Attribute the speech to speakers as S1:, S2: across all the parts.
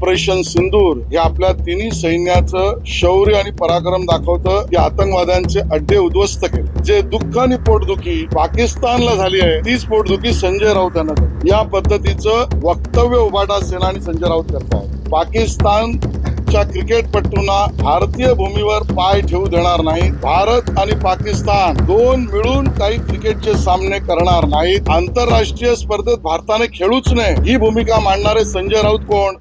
S1: Operation सिंदूर हे आपल्या तिन्ही सैन्याचं शौर्य आणि पराक्रम दाखवतं. की आतंकवाद्यांचे अड्डे उद्ध्वस्त केले. जे दुःख आणि पोटदुखी पाकिस्तानला झाली आहे तीच पोटदुखी संजय राऊत यांना या पद्धतीचं वक्तव्य उभाटा सेना आणि संजय राऊत करतात पाकिस्तानच्या क्रिकेटपटूंना भारतीय भूमीवर पाय ठेवू देणार नाही. भारत आणि पाकिस्तान दोन मिळून काही क्रिकेटचे सामने करणार नाहीत. आंतरराष्ट्रीय स्पर्धेत भारताने खेळूच नये. ही भूमिका मांडणारे संजय राऊत कोण?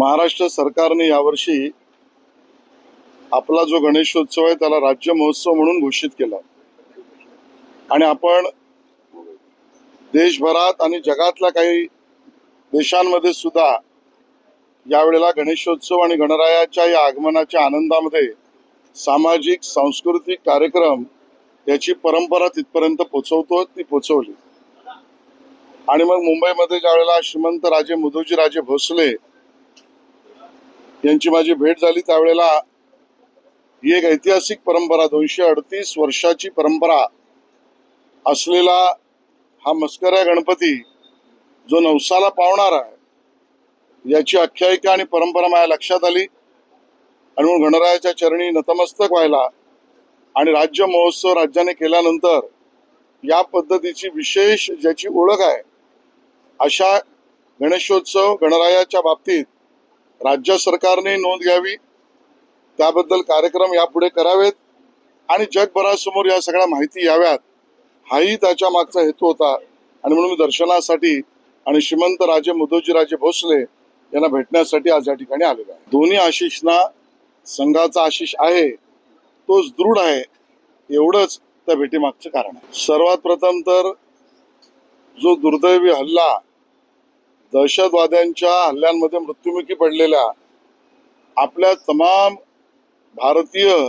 S1: महाराष्ट्र सरकारने यावर्षी आपला जो गणेशोत्सव आहे त्याला राज्य महोत्सव म्हणून घोषित केला. आणि आपण देशभरात आणि जगातल्या काही देशांमध्ये सुद्धा यावेळेला गणेशोत्सव आणि गणरायाच्या या आगमनाच्या आनंदामध्ये सामाजिक सांस्कृतिक कार्यक्रम याची परंपरा तिथपर्यंत पोचवतो ती पोचवली. आणि मग मुंबईमध्ये ज्या वेळेला श्रीमंत राजे मुदोजी राजे भोसले यांची माझी भेट झाली त्यावेळेला. ही एक ऐतिहासिक परंपरा दोनशे अडतीस वर्षाची परंपरा असलेला हा मस्कऱ्या गणपती जो नवसाला पावणार आहे याची आख्यायिका आणि परंपरा माझ्या लक्षात आली. आणि म्हणून गणरायाच्या चरणी नतमस्तक व्हायला आणि राज्य महोत्सव राज्याने केल्यानंतर या पद्धतीची विशेष ज्याची ओळख आहे अशा गणेशोत्सव गणरायाच्या बाबतीत राज्य सरकारने नोंद घ्यावी. त्याबद्दल कार्यक्रम यापुढे करावेत. आणि जगभरासमोर या सगळ्या माहिती याव्यात. हाही त्याच्या मागचा हेतू होता. आणि म्हणून मी दर्शनासाठी आणि श्रीमंत राजे मुदोजी राजे भोसले यांना भेटण्यासाठी आज या ठिकाणी आलेलो आहे. दोन्ही आशिषना संघाचा आशिष आहे. तोच दृढ आहे. एवढंच त्या भेटीमागचं कारण आहे. सर्वात प्रथम तर जो दुर्दैवी हल्ला दहशतवाद्यांच्या हल्ल्यांमध्ये मृत्युमुखी पडलेल्या आपल्या तमाम भारतीय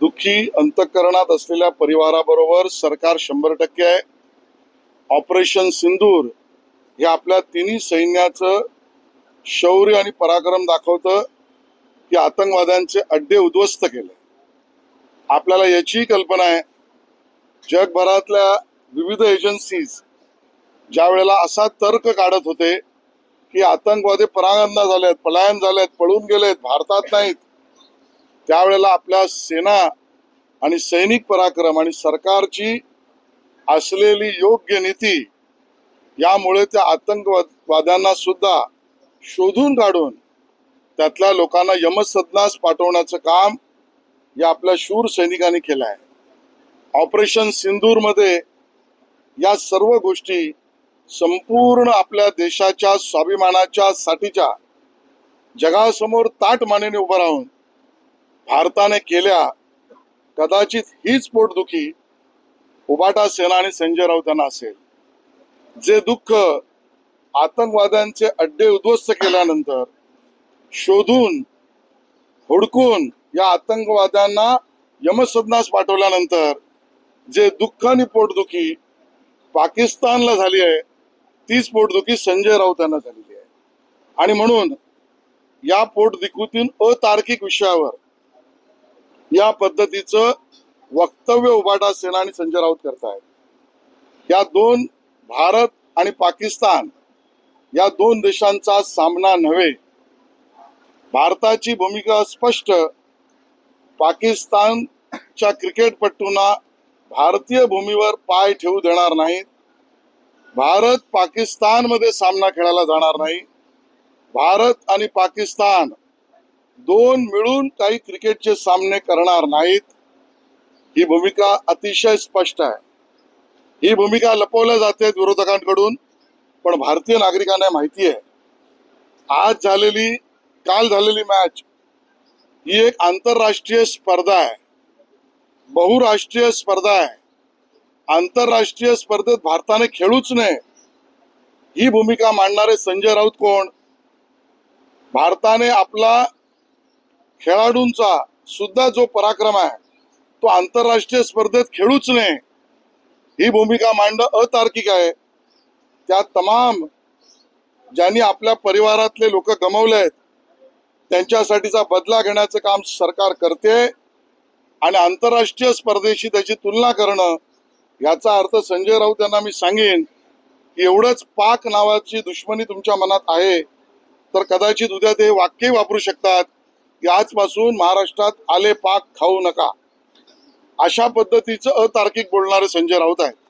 S1: दुःखी अंतःकरणात असलेल्या परिवाराबरोबर सरकार शंभर टक्के आहे. ऑपरेशन सिंदूर हे आपल्या तिन्ही सैन्याचं शौर्य आणि पराक्रम दाखवतं की आतंकवाद्यांचे अड्डे उद्ध्वस्त केले. आपल्याला याचीही कल्पना आहे. जगभरातल्या विविध एजन्सीज ज्या वेळेला असा तर्क काढत होते की आतंकवादी झाले झालेत पलायन झालेत पळून गेलेत भारतात नाहीत. त्यावेळेला आपल्या सेना आणि सैनिक पराक्रम आणि सरकारची असलेली योग्य नीती यामुळे त्या आतंकवाद्यांना सुद्धा शोधून काढून त्यातल्या लोकांना यमसदनास पाठवण्याचं काम या आपल्या शूर सैनिकांनी केलं आहे ऑपरेशन सिंदूरमध्ये या सर्व गोष्टी संपूर्ण आपल्या देशाच्या स्वाभिमानाच्या साठीच्या जगासमोर ताट मानेने उभं राहून भारताने केल्या कदाचित हीच पोटदुखी उबाटा सेना आणि संजय राऊत यांना असेल. जे दुःख आतंकवाद्यांचे अड्डे उद्ध्वस्त केल्यानंतर शोधून हुडकून या आतंकवाद्यांना यमसदनास पाठवल्यानंतर जे दुःख आणि पोटदुखी पाकिस्तानला झाली आहे तीच पोटदुखी संजय राऊत यांना झालेली आहे. आणि म्हणून या पोटदुखीतून अतार्किक विषयावर या पद्धतीचं वक्तव्य उभाटा सेना आणि संजय राऊत करतायत. या दोन भारत आणि पाकिस्तान या दोन देशांचा सामना नव्हे. भारताची भूमिका स्पष्ट. पाकिस्तानच्या क्रिकेटपटूंना भारतीय भूमीवर पाय ठेवू देणार नाहीत. भारत पाकिस्तानमध्ये सामना खेळायला जाणार नाही. भारत आणि पाकिस्तान दोन मिळून काही क्रिकेटचे सामने करणार नाहीत. ही भूमिका अतिशय स्पष्ट आहे. ही भूमिका लपवल्या जाते विरोधकांकडून पण भारतीय नागरिकांना माहिती आहे आज झालेली काल झालेली मॅच ही एक आंतरराष्ट्रीय स्पर्धा आहे. बहुराष्ट्रीय स्पर्धा आहे. आंतरराष्ट्रीय स्पर्धेत भारताने खेळूच नये. ही भूमिका मांडणारे संजय राऊत कोण? भारताने आपला खेळाडूंचा सुद्धा जो पराक्रम आहे तो आंतरराष्ट्रीय स्पर्धेत खेळूच नये. ही भूमिका मांडणं अतार्किक आहे. त्या तमाम ज्यांनी आपल्या परिवारातले लोक गमावले आहेत त्यांच्यासाठीचा बदला घेण्याचं काम सरकार करते आणि आंतरराष्ट्रीय स्पर्धेशी त्याची तुलना करणं याचा अर्थ संजय राऊत यांना मी सांगेन की एवढंच पाक नावाची दुश्मनी तुमच्या मनात आहे तर कदाचित उद्या ते वाक्य वापरू शकतात की आजपासून महाराष्ट्रात आले पाक खाऊ नका. अशा पद्धतीचं अतार्किक बोलणारे संजय राऊत आहे